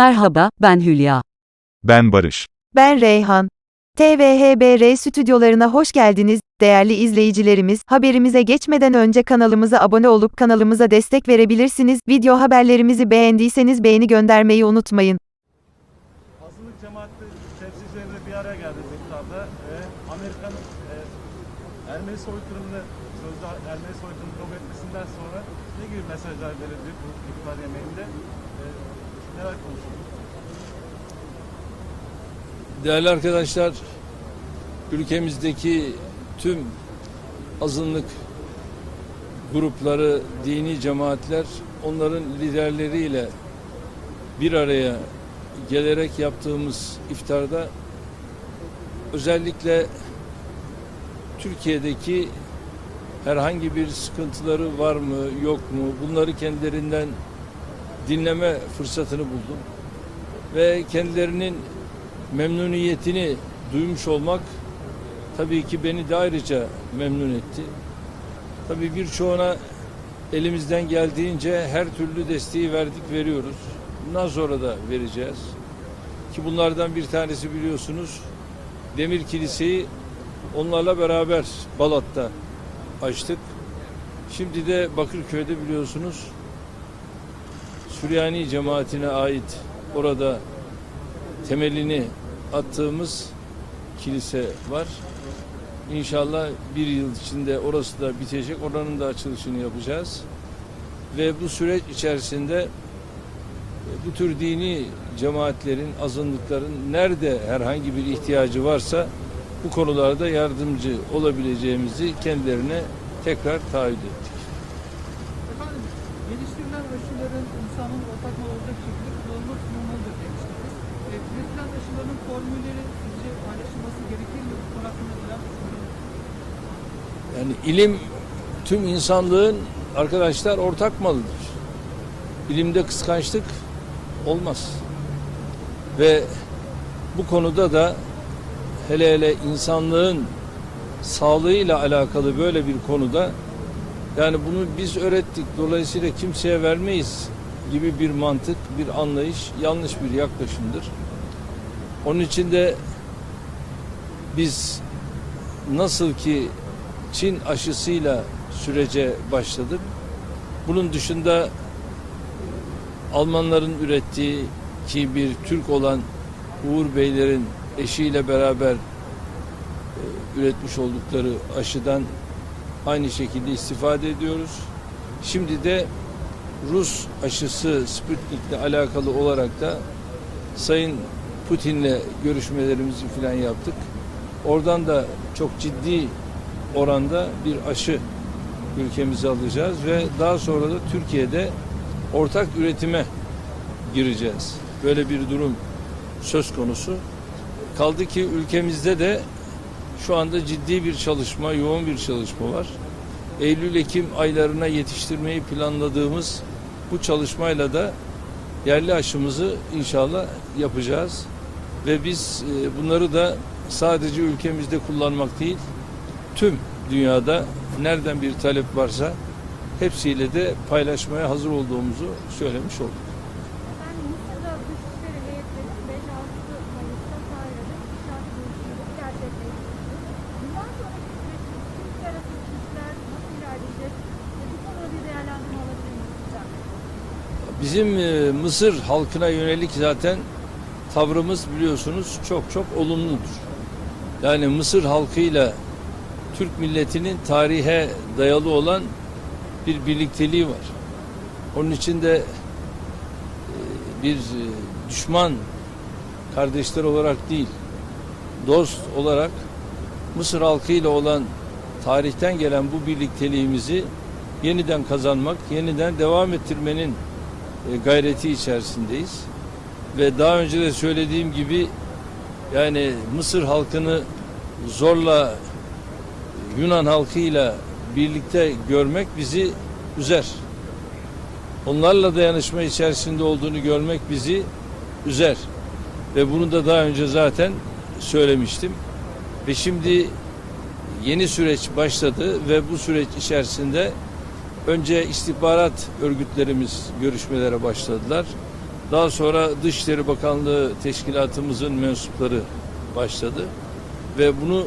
Merhaba, ben Hülya. Ben Barış. Ben Reyhan. TVHBR stüdyolarına hoş geldiniz. Değerli izleyicilerimiz, haberimize geçmeden önce kanalımıza abone olup kanalımıza destek verebilirsiniz. Video haberlerimizi beğendiyseniz beğeni göndermeyi unutmayın. Azınlık cemaati temsilcileri de bir araya geldi iftarda ve Amerika'nın e, Ermeni soykırımını, sözde Ermeni soykırımını kabul etmesinden sonra ne gibi mesajlar verildi bu iftar yemeğinde? E, neler Değerli arkadaşlar, ülkemizdeki tüm azınlık grupları, dini cemaatler onların liderleriyle bir araya gelerek yaptığımız iftarda özellikle Türkiye'deki herhangi bir sıkıntıları var mı, yok mu bunları kendilerinden dinleme fırsatını buldum. Ve kendilerinin memnuniyetini duymuş olmak tabii ki beni de ayrıca memnun etti. Tabii birçoğuna elimizden geldiğince her türlü desteği verdik, veriyoruz. Bundan sonra da vereceğiz. Ki bunlardan bir tanesi biliyorsunuz Demir Kiliseyi onlarla beraber Balat'ta açtık. Şimdi de Bakırköy'de biliyorsunuz Süryani cemaatine ait orada temelini attığımız kilise var. İnşallah bir yıl içinde orası da bitecek. Oranın da açılışını yapacağız. Ve bu süreç içerisinde e, bu tür dini cemaatlerin, azınlıkların nerede herhangi bir ihtiyacı varsa bu konularda yardımcı olabileceğimizi kendilerine tekrar taahhüt ettik. Yani ilim tüm insanlığın arkadaşlar ortak malıdır. İlimde kıskançlık olmaz. Ve bu konuda da hele hele insanlığın sağlığıyla alakalı böyle bir konuda yani bunu biz öğrettik dolayısıyla kimseye vermeyiz gibi bir mantık, bir anlayış yanlış bir yaklaşımdır. Onun için de biz nasıl ki Çin aşısıyla sürece başladık. Bunun dışında Almanların ürettiği ki bir Türk olan Uğur Beylerin eşiyle beraber e, üretmiş oldukları aşıdan aynı şekilde istifade ediyoruz. Şimdi de Rus aşısı Sputnik'le alakalı olarak da Sayın Putin'le görüşmelerimizi filan yaptık. Oradan da çok ciddi oranda bir aşı ülkemize alacağız ve daha sonra da Türkiye'de ortak üretime gireceğiz. Böyle bir durum söz konusu. Kaldı ki ülkemizde de şu anda ciddi bir çalışma, yoğun bir çalışma var. Eylül-Ekim aylarına yetiştirmeyi planladığımız bu çalışmayla da yerli aşımızı inşallah yapacağız. Ve biz e, bunları da sadece ülkemizde kullanmak değil, tüm dünyada nereden bir talep varsa hepsiyle de paylaşmaya hazır olduğumuzu söylemiş olduk. Efendim Mısır'da Dışişleri heyetleri 5-6 Mayıs'ta Kahire'de iktisat görüşmeleri gerçekleştirildi. Bundan sonraki süreçte Türkiye arası ilişkiler nasıl ilerleyecek? Ve bu konuda bir değerlendirme alabilir miyiz sizden? Bizim e, Mısır halkına yönelik zaten tavrımız biliyorsunuz çok çok olumludur. Yani Mısır halkıyla Türk milletinin tarihe dayalı olan bir birlikteliği var. Onun için de e, bir e, düşman kardeşler olarak değil, dost olarak Mısır halkıyla olan tarihten gelen bu birlikteliğimizi yeniden kazanmak, yeniden devam ettirmenin e, gayreti içerisindeyiz. Ve daha önce de söylediğim gibi yani Mısır halkını zorla Yunan halkıyla birlikte görmek bizi üzer. Onlarla dayanışma içerisinde olduğunu görmek bizi üzer. Ve bunu da daha önce zaten söylemiştim. Ve şimdi yeni süreç başladı ve bu süreç içerisinde önce istihbarat örgütlerimiz görüşmelere başladılar. Daha sonra Dışişleri Bakanlığı teşkilatımızın mensupları başladı ve bunu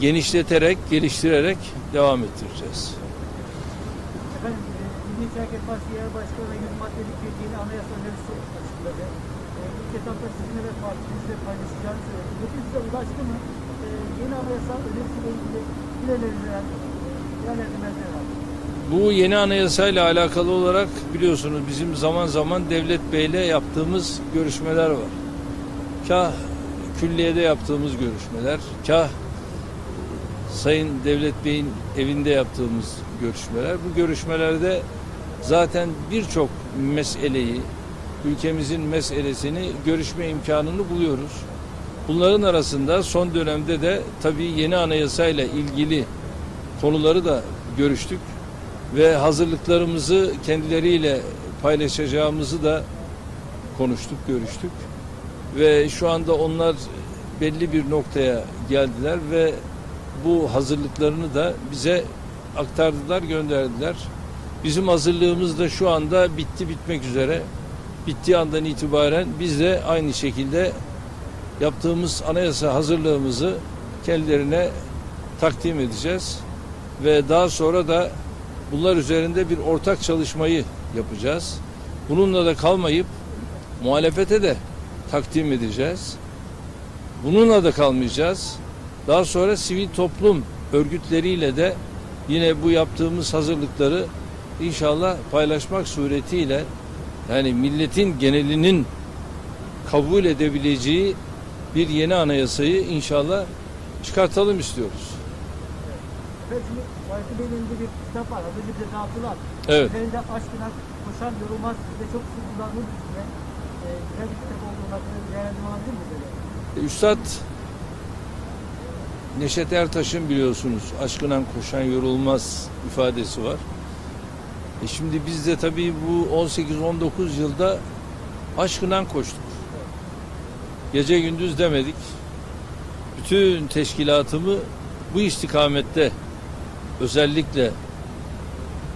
genişleterek, geliştirerek devam ettireceğiz. Efendim, e, Milliyetçi Hareket Partisi Genel Başkanı ve 100 maddelik bir yeni anayasa önerisi açıkladı. E, ilk etapta sizinle ve partinizle paylaşacağını söyledi. Peki size ulaştı mı? E, yeni anayasa önerisiyle ilgili bir öneriler, değerlendirmeler var. Bu yeni anayasayla alakalı olarak biliyorsunuz bizim zaman zaman Devlet Bey'le yaptığımız görüşmeler var. Kah külliyede yaptığımız görüşmeler, kah Sayın Devlet Bey'in evinde yaptığımız görüşmeler. Bu görüşmelerde zaten birçok meseleyi, ülkemizin meselesini görüşme imkanını buluyoruz. Bunların arasında son dönemde de tabii yeni anayasayla ilgili konuları da görüştük ve hazırlıklarımızı kendileriyle paylaşacağımızı da konuştuk, görüştük. Ve şu anda onlar belli bir noktaya geldiler ve bu hazırlıklarını da bize aktardılar, gönderdiler. Bizim hazırlığımız da şu anda bitti bitmek üzere. Bittiği andan itibaren biz de aynı şekilde yaptığımız anayasa hazırlığımızı kendilerine takdim edeceğiz ve daha sonra da bunlar üzerinde bir ortak çalışmayı yapacağız. Bununla da kalmayıp muhalefete de takdim edeceğiz. Bununla da kalmayacağız. Daha sonra sivil toplum örgütleriyle de yine bu yaptığımız hazırlıkları inşallah paylaşmak suretiyle yani milletin genelinin kabul edebileceği bir yeni anayasayı inşallah çıkartalım istiyoruz. Şimdi Fatih Bey'in bir kitap var. Az önce dağıtılan. Evet. Üzerinde aşkına koşan yorulmaz. Size çok sık kullandığım üstüne. E, güzel bir kitap olduğunu hakkında değerlendirme alabilir böyle? Üstad Neşet Ertaş'ın biliyorsunuz aşkından koşan yorulmaz ifadesi var. E şimdi biz de tabii bu 18-19 yılda aşkından koştuk. Gece gündüz demedik. Bütün teşkilatımı bu istikamette özellikle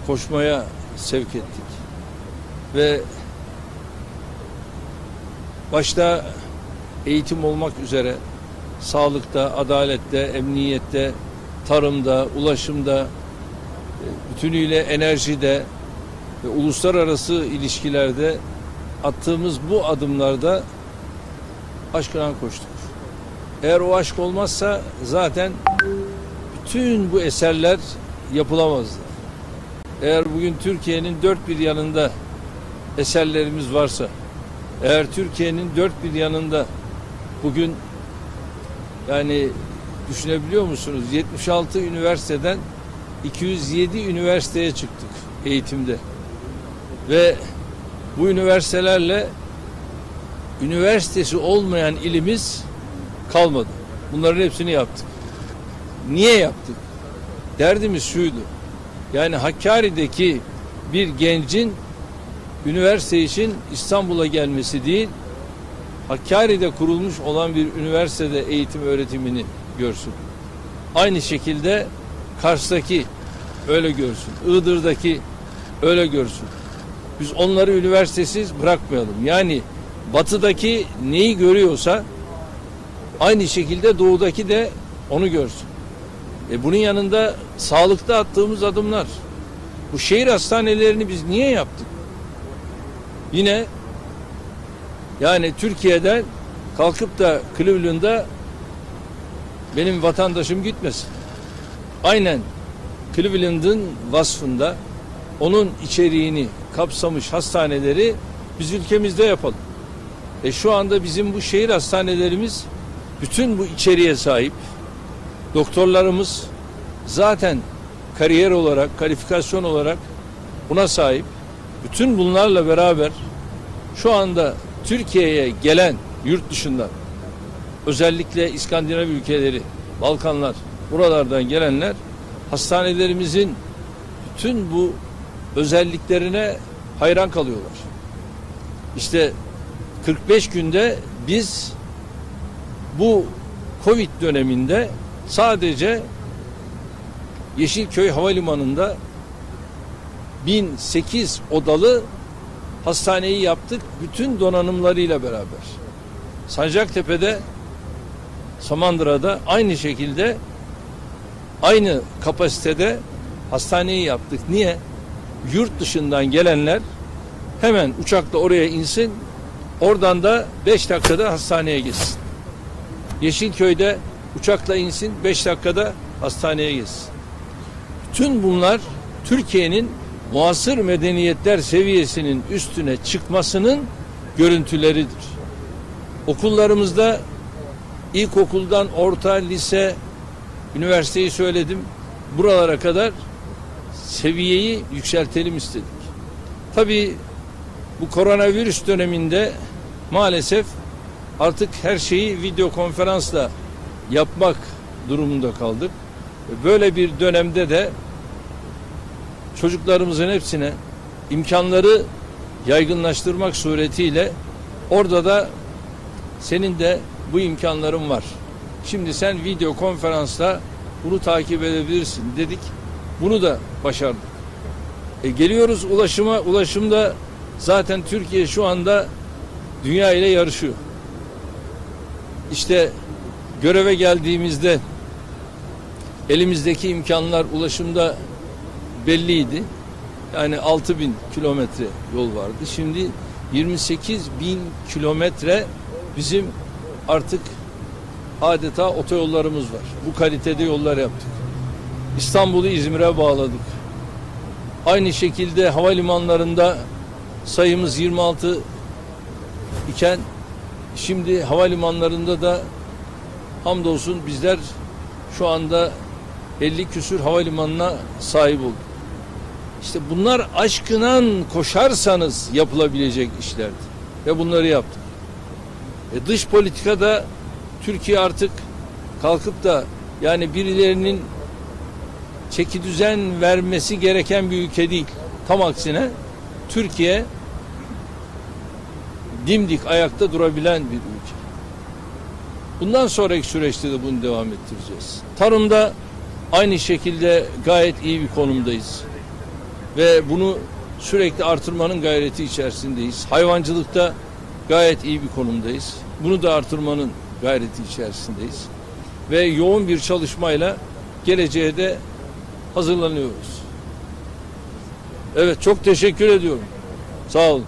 koşmaya sevk ettik. Ve başta eğitim olmak üzere sağlıkta, adalette, emniyette, tarımda, ulaşımda, e, bütünüyle enerjide ve uluslararası ilişkilerde attığımız bu adımlarda aşkına koştuk. Eğer o aşk olmazsa zaten bütün bu eserler yapılamazdı. Eğer bugün Türkiye'nin dört bir yanında eserlerimiz varsa, eğer Türkiye'nin dört bir yanında bugün yani düşünebiliyor musunuz? 76 üniversiteden 207 üniversiteye çıktık eğitimde. Ve bu üniversitelerle üniversitesi olmayan ilimiz kalmadı. Bunların hepsini yaptık. Niye yaptık? Derdimiz şuydu. Yani Hakkari'deki bir gencin üniversite için İstanbul'a gelmesi değil, Hakkari'de kurulmuş olan bir üniversitede eğitim öğretimini görsün. Aynı şekilde Kars'taki öyle görsün. Iğdır'daki öyle görsün. Biz onları üniversitesiz bırakmayalım. Yani batıdaki neyi görüyorsa aynı şekilde doğudaki de onu görsün. E bunun yanında sağlıkta attığımız adımlar. Bu şehir hastanelerini biz niye yaptık? Yine yani Türkiye'den kalkıp da Cleveland'a benim vatandaşım gitmesin. Aynen Cleveland'ın vasfında onun içeriğini kapsamış hastaneleri biz ülkemizde yapalım. E şu anda bizim bu şehir hastanelerimiz bütün bu içeriğe sahip. Doktorlarımız zaten kariyer olarak, kalifikasyon olarak buna sahip. Bütün bunlarla beraber şu anda Türkiye'ye gelen yurt dışından özellikle İskandinav ülkeleri, Balkanlar, buralardan gelenler hastanelerimizin bütün bu özelliklerine hayran kalıyorlar. İşte 45 günde biz bu Covid döneminde sadece Yeşilköy Havalimanı'nda 1008 odalı hastaneyi yaptık bütün donanımlarıyla beraber. Sancaktepe'de Samandıra'da aynı şekilde aynı kapasitede hastaneyi yaptık. Niye? Yurt dışından gelenler hemen uçakla oraya insin. Oradan da 5 dakikada hastaneye gitsin. Yeşilköy'de uçakla insin 5 dakikada hastaneye gitsin. Bütün bunlar Türkiye'nin muasır medeniyetler seviyesinin üstüne çıkmasının görüntüleridir. Okullarımızda ilkokuldan orta, lise, üniversiteyi söyledim. Buralara kadar seviyeyi yükseltelim istedik. Tabii bu koronavirüs döneminde maalesef artık her şeyi video konferansla yapmak durumunda kaldık. Böyle bir dönemde de çocuklarımızın hepsine imkanları yaygınlaştırmak suretiyle orada da senin de bu imkanların var. Şimdi sen video konferansla bunu takip edebilirsin dedik. Bunu da başardık. E geliyoruz ulaşıma. Ulaşımda zaten Türkiye şu anda dünya ile yarışıyor. İşte göreve geldiğimizde elimizdeki imkanlar ulaşımda belliydi. Yani 6 bin kilometre yol vardı. Şimdi 28 bin kilometre bizim artık adeta otoyollarımız var. Bu kalitede yollar yaptık. İstanbul'u İzmir'e bağladık. Aynı şekilde havalimanlarında sayımız 26 iken şimdi havalimanlarında da hamdolsun bizler şu anda 50 küsür havalimanına sahip olduk. İşte bunlar aşkınan koşarsanız yapılabilecek işlerdi. Ve bunları yaptık. E dış politikada Türkiye artık kalkıp da yani birilerinin çeki düzen vermesi gereken bir ülke değil. Tam aksine Türkiye dimdik ayakta durabilen bir ülke. Bundan sonraki süreçte de bunu devam ettireceğiz. Tarımda aynı şekilde gayet iyi bir konumdayız. Ve bunu sürekli artırmanın gayreti içerisindeyiz. Hayvancılıkta gayet iyi bir konumdayız. Bunu da artırmanın gayreti içerisindeyiz. Ve yoğun bir çalışmayla geleceğe de hazırlanıyoruz. Evet çok teşekkür ediyorum. Sağ olun.